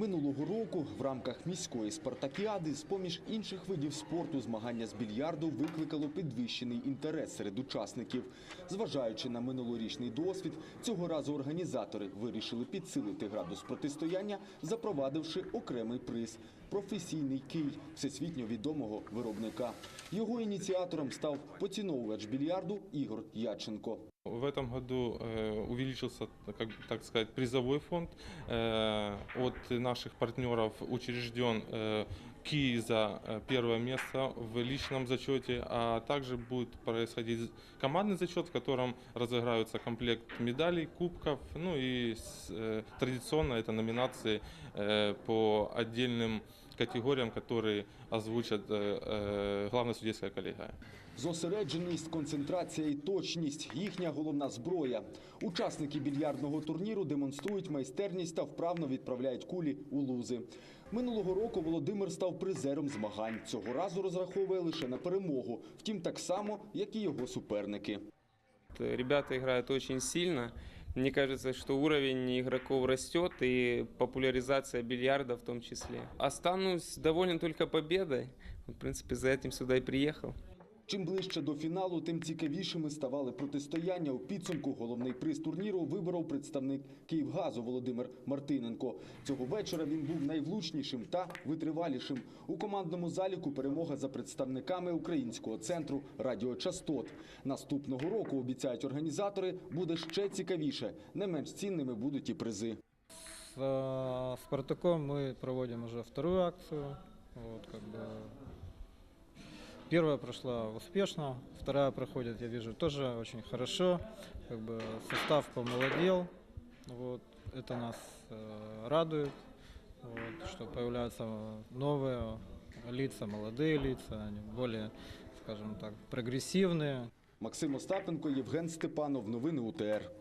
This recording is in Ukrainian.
Минулого року в рамках міської спартакіади з-поміж інших видів спорту змагання з більярду викликало підвищений інтерес серед учасників. Зважаючи на минулорічний досвід, цього разу організатори вирішили підсилити градус протистояння, запровадивши окремий приз – професійний кий всесвітньо відомого виробника. Його ініціатором став поціновувач більярду Ігор Яченко. В этом году э, увеличился, как, бы так сказать, призовой фонд. Э, от наших партнеров учрежден э, ки за э, первое место в личном зачете, а также будет происходить командный зачет, в котором разыграются комплект медалей, кубков, ну и с- э, традиционно это номинации э, по отдельным категориям, которые озвучат э, э, главная судейская коллегия. Зосередженість, концентрація і точність – їхня головна зброя. Учасники більярдного турніру демонструють майстерність та вправно відправляють кулі у лузи. Минулого року Володимир став призером змагань. Цього разу розраховує лише на перемогу. Втім, так само, як і його суперники. Э, Ребята играют очень сильно. Мне кажется, что уровень игроков растет и популяризация бильярда в том числе. Останусь доволен только победой. В принципе, за этим сюда и приехал. Чим ближче до фіналу, тим цікавішими ставали протистояння. У підсумку головний приз турніру виборов представник Київгазу Володимир Мартиненко. Цього вечора він був найвлучнішим та витривалішим. У командному заліку перемога за представниками українського центру радіочастот. Наступного року обіцяють організатори буде ще цікавіше. Не менш цінними будуть і призи. С э, Спартаком мы проводим уже вторую акцию. Вот, как бы. Первая прошла успешно, вторая проходит, я вижу, тоже очень хорошо. Как бы состав помолодел. Вот, это нас э, радует, вот, что появляются новые лица, молодые лица, они более, скажем так, прогрессивные. Максим Остапенко, Євген Степанов. Новини УТР.